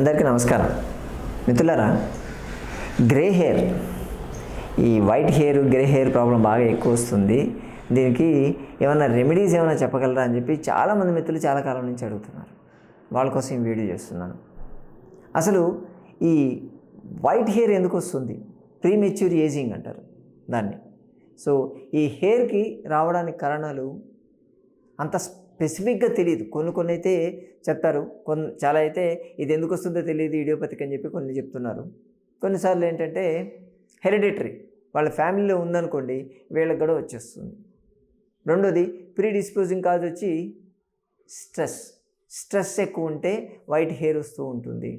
అందరికీ నమస్కారం. మిత్రులారా గ్రే హెయిర్ ఈ white hair grey hair problem బాగా ఎక్కువ వస్తుంది. దీనికి ఏమైనా రెమెడీస్ ఏమైనా చెప్పగలరా అని చెప్పి చాలామంది మిత్రులు చాలా కాలం నుంచి అడుగుతున్నారు. వాళ్ళ కోసం ఈ వీడియో చేస్తున్నాను. అసలు ఈ వైట్ హెయిర్ ఎందుకు వస్తుంది? ప్రీమెచ్యూర్ ఏజింగ్ అంటారు దాన్ని. సో ఈ హెయిర్కి రావడానికి కారణాలు అంత స్పెసిఫిక్గా తెలియదు కొన్ని కొన్ని అయితే చెప్తారు. కొన్ని చాలా అయితే ఇది ఎందుకు వస్తుందో తెలియదు ఇడియోపతిక్ అని చెప్పి కొన్ని చెప్తున్నారు. కొన్నిసార్లు ఏంటంటే హెరిడిటరీ. వాళ్ళ ఫ్యామిలీలో ఉందనుకోండి వీళ్ళకి కూడా వచ్చేస్తుంది. రెండోది ప్రీ డిస్పోజింగ్ కాజ్ వచ్చి స్ట్రెస్. స్ట్రెస్ ఎక్కువ ఉంటే వైట్ హెయిర్ వస్తూ ఉంటుంది.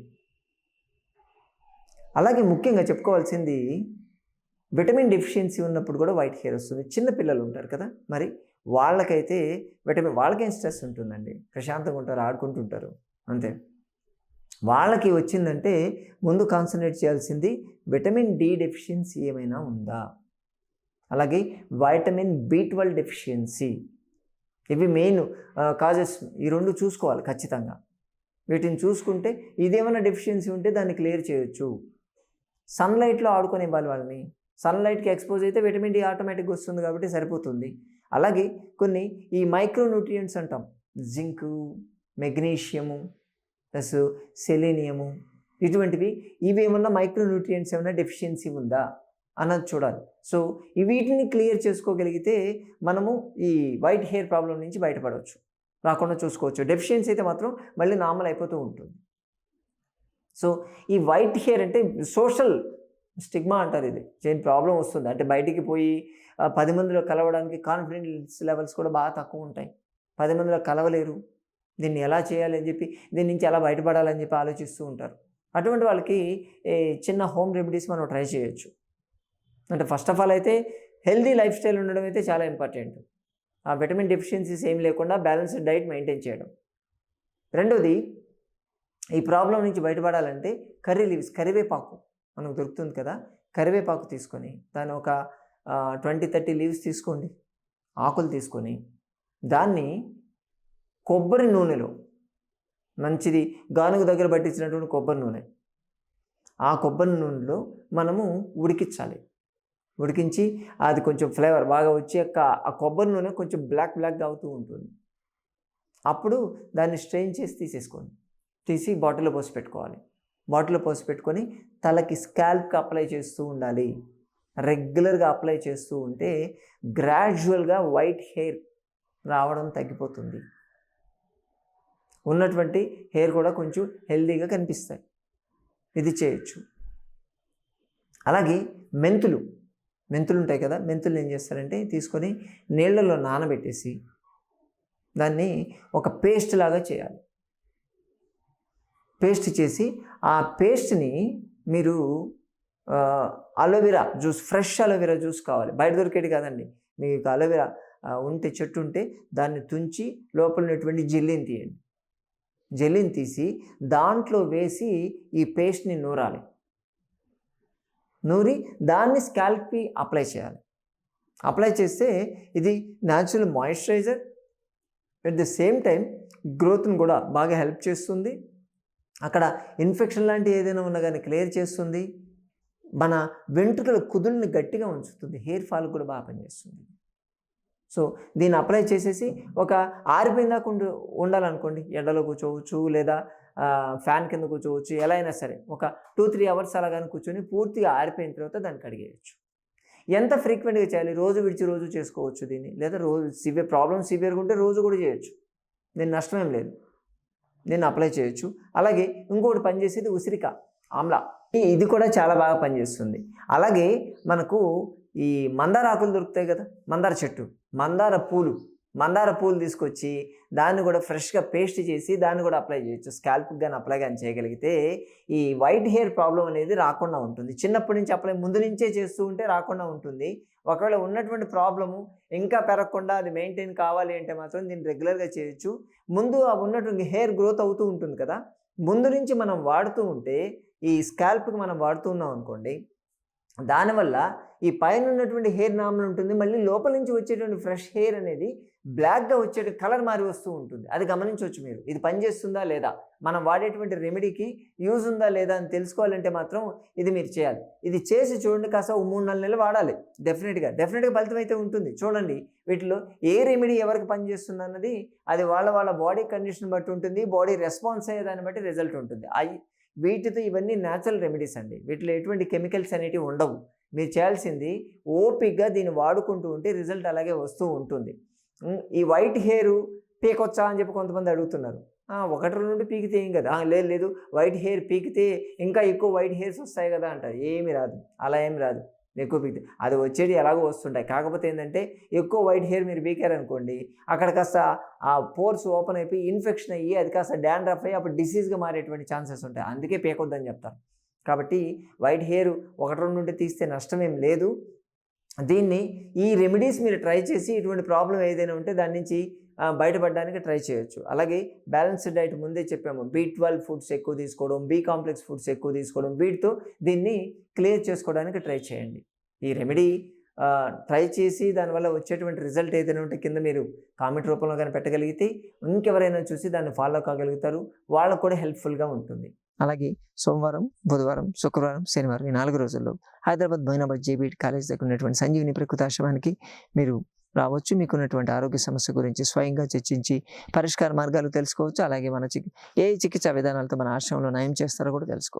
అలాగే ముఖ్యంగా చెప్పుకోవాల్సింది విటమిన్ డెఫిషియన్సీ ఉన్నప్పుడు కూడా వైట్ హెయిర్ వస్తుంది. చిన్న పిల్లలు ఉంటారు కదా మరి వాళ్ళకైతే విటమిన్ వాళ్ళకేం స్ట్రెస్ ఉంటుందండి? ప్రశాంతంగా ఉంటారు ఆడుకుంటుంటారు. అంతే. వాళ్ళకి వచ్చిందంటే ముందు కాన్సన్ట్రేట్ చేయాల్సింది విటమిన్ డి డెఫిషియన్సీ ఏమైనా ఉందా? అలాగే వైటమిన్ బి ట్వెల్వ్ డెఫిషియన్సీ. ఇవి మెయిన్ కాజెస్. ఈ రెండు చూసుకోవాలి ఖచ్చితంగా. వీటిని చూసుకుంటే ఇదేమైనా డెఫిషియన్సీ ఉంటే దాన్ని క్లియర్ చేయొచ్చు. సన్లైట్లో ఆడుకొని ఇవ్వాలి వాళ్ళని. సన్లైట్కి ఎక్స్పోజ్ అయితే విటమిన్ డి ఆటోమేటిక్గా వస్తుంది కాబట్టి సరిపోతుంది. అలాగే కొన్ని ఈ మైక్రోన్యూట్రియంట్స్ అంటాం. జింక్ మెగ్నీషియము ప్లస్ సెలీనియము ఇటువంటివి ఇవి ఏమన్నా మైక్రో ఏమైనా డెఫిషియన్సీ ఉందా అన్నది చూడాలి. సో ఈ వీటిని క్లియర్ చేసుకోగలిగితే మనము ఈ వైట్ హెయిర్ ప్రాబ్లం నుంచి బయటపడవచ్చు. రాకుండా చూసుకోవచ్చు. డెఫిషియన్సీ అయితే మాత్రం మళ్ళీ నార్మల్ అయిపోతూ ఉంటుంది. సో ఈ వైట్ హెయిర్ అంటే సోషల్ స్టిగ్మా అంటారు ఇది. చేన్ ప్రాబ్లం వస్తుంది. అంటే బయటికి పోయి పది మందిలో కలవడానికి కాన్ఫిడెన్స్ లెవెల్స్ కూడా బాగా తక్కువ ఉంటాయి. పది మందిలో కలవలేరు. దీన్ని ఎలా చేయాలి అని చెప్పి దీని నుంచి ఎలా బయటపడాలని చెప్పి ఆలోచిస్తూ ఉంటారు. అటువంటి వాళ్ళకి చిన్న హోమ్ రెమెడీస్ మనం ట్రై చేయొచ్చు. అంటే ఫస్ట్ ఆఫ్ ఆల్ అయితే హెల్దీ లైఫ్ స్టైల్ ఉండడం అయితే చాలా ఇంపార్టెంట్ ఆ విటమిన్ డెఫిషియన్సీస్ ఏం లేకుండా బ్యాలెన్స్డ్ డైట్ మెయింటైన్ చేయడం. రెండోది ఈ ప్రాబ్లం నుంచి బయటపడాలంటే కర్రీ లీవ్స్ కరివేపాకు. మనకు దొరుకుతుంది కదా? కరివేపాకు తీసుకొని దాన్ని ఒక ట్వంటీ థర్టీ లీవ్స్ తీసుకోండి. ఆకులు తీసుకొని దాన్ని కొబ్బరి నూనెలో మంచిది గానుగ దగ్గర పట్టించినటువంటి కొబ్బరి నూనె. ఆ కొబ్బరి నూనెలో మనము ఉడికించాలి. ఉడికించి అది కొంచెం ఫ్లేవర్ బాగా వచ్చి ఆ- ఆ కొబ్బరి నూనె కొంచెం బ్లాక్ బ్లాక్గా అవుతూ ఉంటుంది. అప్పుడు దాన్ని స్ట్రెయిన్ చేసి తీసేసుకోండి. తీసి బాటిల్లో పోసి పెట్టుకోవాలి. బాటిల్లో పోసి పెట్టుకొని తలకి స్కాల్ప్కి అప్లై చేస్తూ ఉండాలి. రెగ్యులర్గా అప్లై చేస్తూ ఉంటే గ్రాడ్యువల్గా వైట్ హెయిర్ రావడం తగ్గిపోతుంది. ఉన్నటువంటి హెయిర్ కూడా కొంచెం హెల్దీగా కనిపిస్తాయి. ఇది చేయొచ్చు. అలాగే మెంతులు మెంతులు ఉంటాయి కదా మెంతులు ఏం చేస్తారంటే తీసుకొని నీళ్ళలో నానబెట్టేసి దాన్ని ఒక పేస్ట్ లాగా చేయాలి. పేస్ట్ చేసి ఆ పేస్ట్ని మీరు aloe vera juice fresh aloe vera juice కావాలి. బయట దొరికేది కాదండి. మీకు అలోవెరా ఉంటే చెట్టు ఉంటే దాన్ని తుంచి లోపల ఉన్నటువంటి జెల్లీని తీయండి. జెల్లీని తీసి దాంట్లో వేసి ఈ పేస్ట్ని నూరాలి. నూరి దాన్ని స్కాల్ప్కి అప్లై చేయాలి. అప్లై చేస్తే ఇది natural moisturiser at the same time గ్రోత్ని కూడా బాగా హెల్ప్ చేస్తుంది. అక్కడ ఇన్ఫెక్షన్ లాంటి ఏదైనా ఉన్నా కానీ క్లియర్ చేస్తుంది. మన వెంట్రుకల కుదుల్ని గట్టిగా ఉంచుతుంది. హెయిర్ ఫాల్ కూడా బాగా పనిచేస్తుంది. సో దీన్ని అప్లై చేసేసి ఒక ఆరిపోయిందాక ఉండాలనుకోండి. ఎండలో కూర్చోవచ్చు లేదా ఫ్యాన్ కింద కూర్చోవచ్చు. ఎలా అయినా సరే ఒక టూ త్రీ అవర్స్ అలా కానీ కూర్చొని పూర్తిగా ఆరిపోయిన తర్వాత దాన్ని కడిగేయచ్చు ఎంత ఫ్రీక్వెంట్గా చేయాలి? రోజు విడిచి రోజు చేసుకోవచ్చు దీన్ని. లేదా రోజు సివియర్ ప్రాబ్లమ్ సివియర్గా ఉంటే రోజు కూడా చేయొచ్చు. దీని నష్టం ఏం లేదు. నేను అప్లై చేయొచ్చు. అలాగే ఇంకోటి పనిచేసేది ఉసిరిక ఆమ్లా. ఇది కూడా చాలా బాగా పనిచేస్తుంది. అలాగే మనకు ఈ మందార ఆకులు దొరుకుతాయి కదా మందార చెట్టు మందార పూలు. మందార పూలు తీసుకొచ్చి దాన్ని కూడా ఫ్రెష్గా పేస్ట్ చేసి దాన్ని కూడా అప్లై చేయొచ్చు. స్కాల్ప్కి కానీ అప్లై కానీ చేయగలిగితే ఈ వైట్ హెయిర్ ప్రాబ్లం అనేది రాకుండా ఉంటుంది. చిన్నప్పటి నుంచి అప్లై ముందు నుంచే చేస్తూ ఉంటే రాకుండా ఉంటుంది. ఒకవేళ ఉన్నటువంటి ప్రాబ్లము ఇంకా పెరగకుండా అది మెయింటైన్ కావాలి అంటే మాత్రం దీన్ని రెగ్యులర్గా చేయొచ్చు. ముందు ఉన్నటువంటి హెయిర్ గ్రోత్ అవుతూ ఉంటుంది కదా. ముందు నుంచి మనం వాడుతూ ఉంటే ఈ స్కాల్ప్కి మనం వాడుతున్నాం అనుకోండి దానివల్ల ఈ పైన ఉన్నటువంటి హెయిర్ నార్మల్ ఉంటుంది మళ్ళీ లోపల నుంచి వచ్చేటువంటి ఫ్రెష్ హెయిర్ అనేది బ్లాక్గా వచ్చే కలర్ మారి వస్తూ ఉంటుంది. అది గమనించవచ్చు మీరు. ఇది పనిచేస్తుందా లేదా? మనం వాడేటువంటి రెమెడీకి యూజ్ ఉందా లేదా అని తెలుసుకోవాలంటే మాత్రం ఇది మీరు చేయాలి. ఇది చేసి చూడండి కాస్త ఓ మూడు నాలుగు నెలలు వాడాలి. డెఫినెట్గా డెఫినెట్గా ఫలితం అయితే ఉంటుంది. చూడండి వీటిలో ఏ రెమెడీ ఎవరికి పనిచేస్తుంది అన్నది అది వాళ్ళ వాళ్ళ బాడీ కండిషన్ బట్టి ఉంటుంది బాడీ రెస్పాన్స్ అయ్యే దాన్ని బట్టి రిజల్ట్ ఉంటుంది. అవి వీటితో ఇవన్నీ న్యాచురల్ రెమెడీస్ అండి. వీటిలో ఎటువంటి కెమికల్స్ అనేటివి ఉండవు. మీరు చేయాల్సింది ఓపిక్గా దీన్ని వాడుకుంటూ ఉంటే రిజల్ట్ అలాగే వస్తూ ఉంటుంది. ఈ వైట్ హెయిర్ పీకొచ్చా అని చెప్పి కొంతమంది అడుగుతున్నారు. ఒకటి రెండు నుండి పీకితే ఏం కదా? లేదు లేదు వైట్ హెయిర్ పీకితే ఇంకా ఎక్కువ వైట్ హెయిర్స్ వస్తాయి కదా అంటారు. ఏమి రాదు. అలా ఏమి రాదు. ఎక్కువ పీకితే. అది వచ్చేది ఎలాగో వస్తుంటాయి. కాకపోతే ఏంటంటే ఎక్కువ వైట్ హెయిర్ మీరు పీకారనుకోండి అక్కడ కాస్త ఆ పోర్స్ ఓపెన్ అయిపోయి ఇన్ఫెక్షన్ అయ్యి అది కాస్త డాండ్రఫ్ అయ్యి అప్పుడు డిసీజ్గా మారేటువంటి ఛాన్సెస్ ఉంటాయి. అందుకే పీకొద్దని చెప్తారు. కాబట్టి వైట్ హెయిర్ ఒకటి రెండు నుండి తీస్తే నష్టం ఏం లేదు. దీన్ని ఈ రెమెడీస్ మీరు ట్రై చేసి ఇటువంటి ప్రాబ్లం ఏదైనా ఉంటే దాని నుంచి బయటపడడానికి ట్రై చేయొచ్చు. అలాగే బ్యాలెన్స్డ్ డైట్ ముందే చెప్పాము. బీ ట్వెల్వ్ ఫుడ్స్ ఎక్కువ తీసుకోవడం బీ కాంప్లెక్స్ ఫుడ్స్ ఎక్కువ తీసుకోవడం వీటితో దీన్ని క్లియర్ చేసుకోవడానికి ట్రై చేయండి. ఈ రెమెడీ ట్రై చేసి దానివల్ల వచ్చేటువంటి రిజల్ట్ ఏదైనా ఉంటే కింద మీరు కామెంట్ రూపంలో కానీ పెట్టగలిగితే ఇంకెవరైనా చూసి దాన్ని ఫాలో కాగలుగుతారు. వాళ్ళకు కూడా హెల్ప్ఫుల్గా ఉంటుంది. అలాగే సోమవారం బుధవారం శుక్రవారం శనివారం ఈ నాలుగు రోజుల్లో హైదరాబాద్ బైనాబాద్ జేబీటీ కాలేజ్ దగ్గర ఉన్నటువంటి సంజీవిని ప్రకృతాశ్రమానికి మీరు రావచ్చు. మీకున్నటువంటి ఆరోగ్య సమస్య గురించి స్వయంగా చర్చించి పరిష్కార మార్గాలు తెలుసుకోవచ్చు. అలాగే మన చి ఏ చికిత్సా విధానాలతో మన ఆశ్రమంలో నయం చేస్తారో కూడా తెలుసుకోవచ్చు